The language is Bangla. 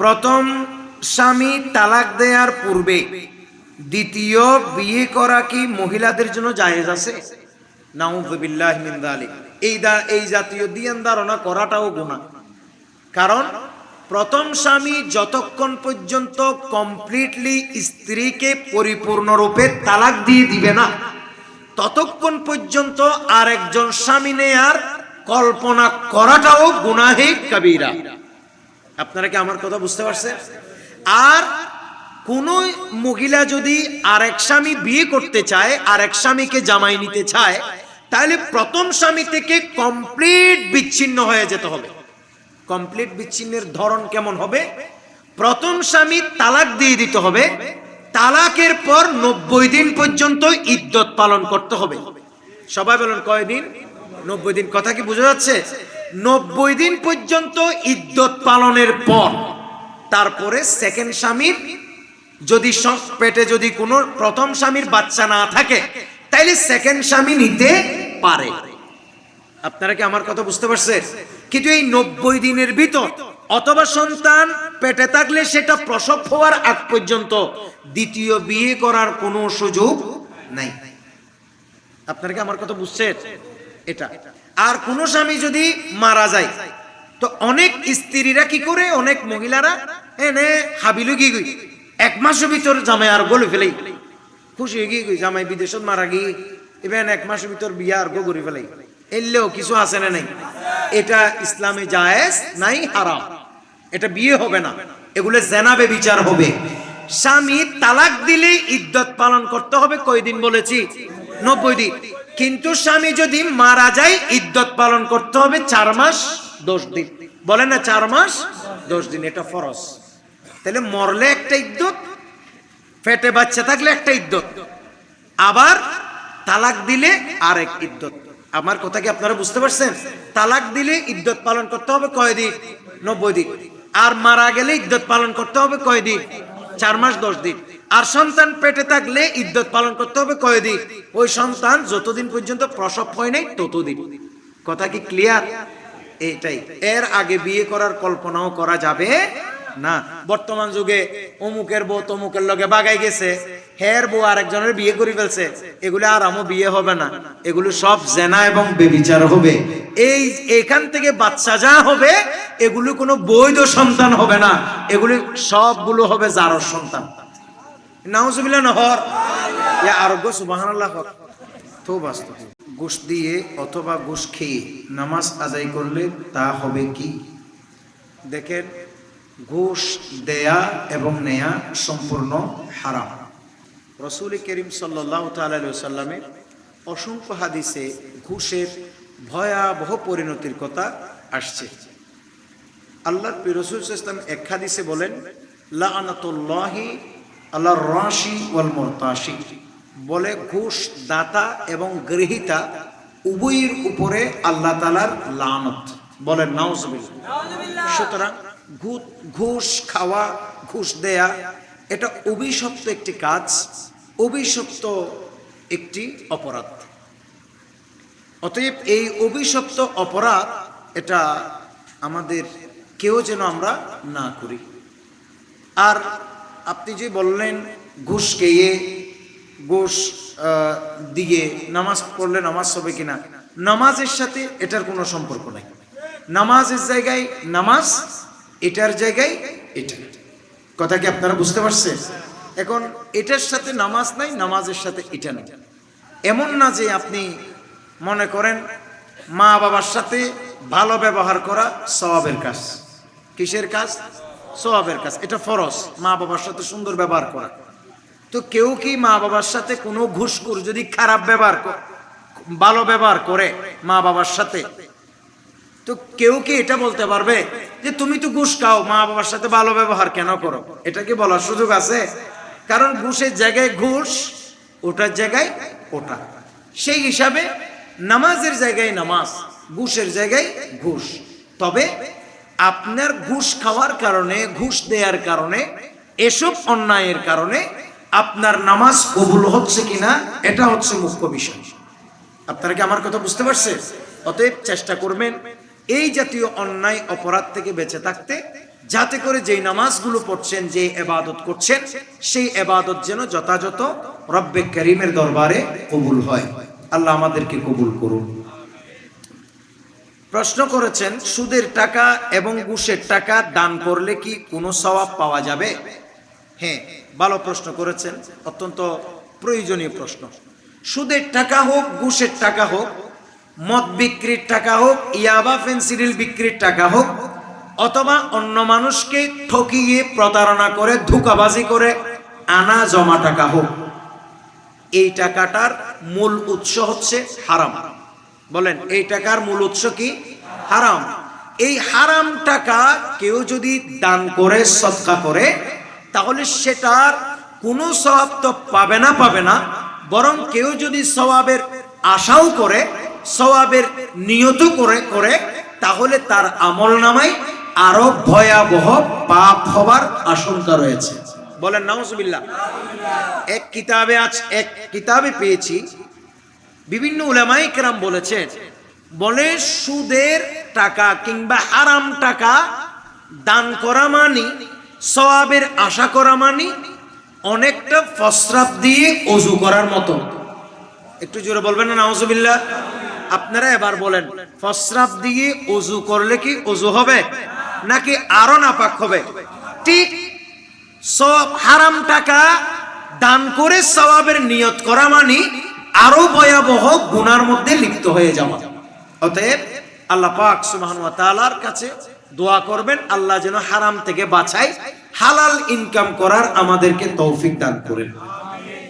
প্রথম স্বামী তালাক দেওয়ার পূর্বে দ্বিতীয় বিয়ে করা কি মহিলাদের জন্য জায়েজ আছে? নাউজুবিল্লাহ মিন এই দা, এই জাতীয় দিয়ান ধারণা করাটাও গুনাহ। কারণ প্রথম স্বামী যতক্ষণ পর্যন্ত কমপ্লিটলি স্ত্রীকে পরিপূর্ণরূপে তালাক দিয়ে দিবে না, ততক্ষণ পর্যন্ত আরেকজন স্বামী নেয়ার কল্পনা করাটাও গুনাহে কবিরা। আপনারা কি আমার কথা বুঝতে পারছেন? আর কোন মহিলা যদি আরেক স্বামী বিয়ে করতে চায়, আরেক স্বামীকে জামাই নিতে চায়, তাহলে প্রথম স্বামী থেকে কমপ্লিট বিচ্ছিন্ন হয়ে যেতে হবে। কমপ্লিট বিচ্ছিন্নের ধরন কেমন হবে? প্রথম স্বামী তালাক দিয়ে দিতে হবে। তালাকের পর নব্বই দিন পর্যন্ত ইদ্যত পালন করতে হবে। সবাই বলেন কয়দিন? নব্বই দিন। কথা কি বোঝা যাচ্ছে? নব্বই দিন পর্যন্ত ইদ্যত পালনের পর, তারপরে সেকেন্ড স্বামীর যদি পেটে যদি কোনো প্রথম স্বামীর বাচ্চা না থাকে, তাইলে সেকেন্ড স্বামী নিতে পারে। আপনারা কি আমার কথা বুঝতে পারছেন? কিন্তু এই নব্বই দিনের ভিতর অথবা সন্তান পেটে থাকলে সেটা প্রসব হওয়ার আগ পর্যন্ত দ্বিতীয় বিয়ে করার কোনো সুযোগ নাই। আপনারা কি আমার কথা বুঝছেন? এটা। আর কোন স্বামী যদি মারা যায়, তো অনেক স্ত্রীরা কি করে? অনেক মহিলারা এনে হাবিলু কি গই। এক মাসের ভিতর জামাই আর গলে ফেলাই। খুশি হয়ে গিয়ে জামাই বিদেশত মারা গিয়ে এবার এক মাসের ভিতর বিয়া আর গো করে ফেলাই। এলেও কিছু আছে না নাই? এটা ইসলামে জায়েজ নাই হারাম। এটা বিয়ে হবে না। এগুলো জেনাবে বিচার হবে। স্বামী তালাক দিলে ইদ্যত পালন করতে হবে। কয়দিন বলেছি? নব্বই দিন। কিন্তু স্বামী যদি মারা যায় ইদ্যত পালন করতে হবে চার মাস, দশ দিন। বলে না চার মাস, দশ দিন, এটা ফরজ। তাহলে মরলে একটা ইদ্যত পেটে বাচ্চা থাকলে একটা ইদ্যত আবার তালাক দিলে আরেক ইদ্যত আমার কথা কি আপনারা বুঝতে পারছেন? তালাক দিলে ইদ্যত পালন করতে হবে কয়দিন? নব্বই দিন। আর মারা গেলে ইদ্যত পালন করতে হবে কয়দিন? চার মাস, দশ দিন। আর সন্তান পেটে থাকলে ইদ্যত পালন করতে হবে কয়দিন ওই সন্তান যতদিন পর্যন্ত প্রসব হয় নাই, ততদিন। কথা কি ক্লিয়ার এটাই এর আগে বিয়ে করার কল্পনাও করা যাবে না। বর্তমান যুগে অমুকের বউ তমুকের লগে বাগাই গেছে, হের বউ আরেকজনের বিয়ে করে ফেলছে। এগুলো আর আমও বিয়ে হবে না। এগুলো সব জেনা এবং বেবিচার হবে। এই এখান থেকে বাচ্চা যা হবে, এগুলো কোনো বৈধ সন্তান হবে না। এগুলি সবগুলো হবে জারর সন্তান। নাউজুবিল্লাহ নহর। ইয়া আরোগ্য, সুবহানাল্লাহ তো বাস্তব ঘুষ দিয়ে অথবা ঘুষ খেয়ে নামাজ আদায় করলে তা হবে কি? দেখেন ঘুষ দেয়া এবং নেয়া সম্পূর্ণ হারাম। রসুল করিম সাল্লাহ সাল্লামের অসংখ্য হাদিসে ঘুষের ভয়াবহ পরিণতির কথা আসছে। আল্লাহ রসুল ইসলাম এক হাদিসে বলেন লাআনাতুল্লাহি আল্লাহ রাশি ওয়াল মুরতাশি। বলে ঘুষ দাতা এবং গৃহীতা উভয়ের উপরে আল্লাহ তালার লানত। বলেন নাউজুবিল্লাহ। সুতরাং ঘুষ খাওয়া ঘুষ দেয়া এটা অভিশপ্ত একটি কাজ অভিশপ্ত একটি অপরাধ। অতএব এই অভিশপ্ত অপরাধ এটা আমাদের কেউ যেন আমরা না করি। আর আপনি যে বললেন ঘুষ খেয়ে, ঘুষ দিয়ে নামাজ পড়লে নামাজ হবে কিনা, নামাজের সাথে এটার কোনো সম্পর্ক নাই। নামাজের জায়গায় নামাজ, এটার জায়গায় এটা। কথা কি আপনারা বুঝতে পারছেন? এখন এটার সাথে নামাজ নাই, নামাজের সাথে এটা নাই। এমন না যে আপনি মনে করেন মা বাবার সাথে ভালো ব্যবহার করা সওয়াবের কাজ। কিসের কাজ? সওয়াবের কাজ এটা ফরজ, মা বাবার সাথে সুন্দর ব্যবহার করা। তো কেউ কি মা বাবার সাথে কোনো ঘুষখোর যদি খারাপ ব্যবহার ভালো ব্যবহার করে মা বাবার সাথে? তো কেউ কি এটা বলতে পারবে যে তুমি তো ঘুষ খাও, মা বাবার সাথে ভালো ব্যবহার কেন করো? এটা কি বলার সুযোগ আছে? কারণ ঘুষের জায়গায় ঘুষ, ওটার জায়গায় ওটা। সেই হিসাবে নামাজের জায়গায় নামাজ, ঘুষের জায়গায় ঘুষ। তবে আপনার ঘুষ খাওয়ার কারণে, ঘুষ দেওয়ার কারণে, এসব অন্যায়ের কারণে আপনার নামাজ কবুল হচ্ছে কিনা, এটা হচ্ছে মুখ্য বিষয়। আপনারা কি আমার কথা বুঝতে পারছেন অতএব চেষ্টা করবেন এই জাতীয় অন্যায় অপরাধ থেকে বেঁচে থাকতে, যাতে করে যেই নামাজগুলো পড়ছেন, যে এবাদত করছেন, সেই এবাদত যেন যথাযথ রব্বে করিমের দরবারে কবুল হয়। আল্লাহ আমাদেরকে কবুল করুন। প্রশ্ন করেছেন, সুদের টাকা এবং ঘুষের টাকা দান করলে কি কোনো সওয়াব পাওয়া যাবে? হ্যাঁ ভালো প্রশ্ন করেছেন, অত্যন্ত প্রয়োজনীয় প্রশ্ন। সুদের টাকা হোক, ঘুষের টাকা হোক, মদ বিক্রির টাকা হোক, ইয়াবা ফেন্সিডিল বিক্রির টাকা হোক, অথবা অন্য মানুষকে ঠকিয়ে প্রতারণা করে, ধোকাবাজি করে, আনা জমা টাকা হোক, এই টাকাটার মূল উৎস হচ্ছে হারাম। বলেন, এই টাকার মূল উৎস কি? হারাম। এই হারাম টাকা কেউ যদি দান করে সৎকা করে, তাহলে সেটার কোনো সওয়াব তো পাবে না পাবে না। বরং কেউ যদি সওয়াবের আশাও করে, সওয়াবের নিয়ত করে করে, তাহলে তার আমল নামায় আরও ভয়াবহ পাপ হবার আশঙ্কা রয়েছে। বলেন, নাউজুবিল্লাহ। এক কিতাবে আজ এক কিতাবে পেয়েছি বিভিন্ন উলামাই কেরাম বলেছেন, বলে সুদের টাকা কিংবা হারাম টাকা দান করা মানি, সওয়াবের আশা করা মানি, অনেকটা ফসরাব দিয়ে অজু করার মতো একটু জোরে বলবেন না, নাউজুবিল্লাহ? আপনারা এবার বলেন ফসরাব দিয়ে অজু করলে কি অজু হবে? নাকি আরও নাপাক হবে? ঠিক সব হারাম টাকা দান করে সওয়াবের নিয়ত করা মানে আরও ভয়াবহ গুনার মধ্যে লিপ্ত হয়ে যাওয়া। অতএব আল্লাহ পাক সুবহান ওয়া তাআলার কাছে দোয়া করবেন, আল্লাহ যেন হারাম থেকে বাঁচায়, হালাল ইনকাম করার আমাদেরকে তৌফিক দান করেন।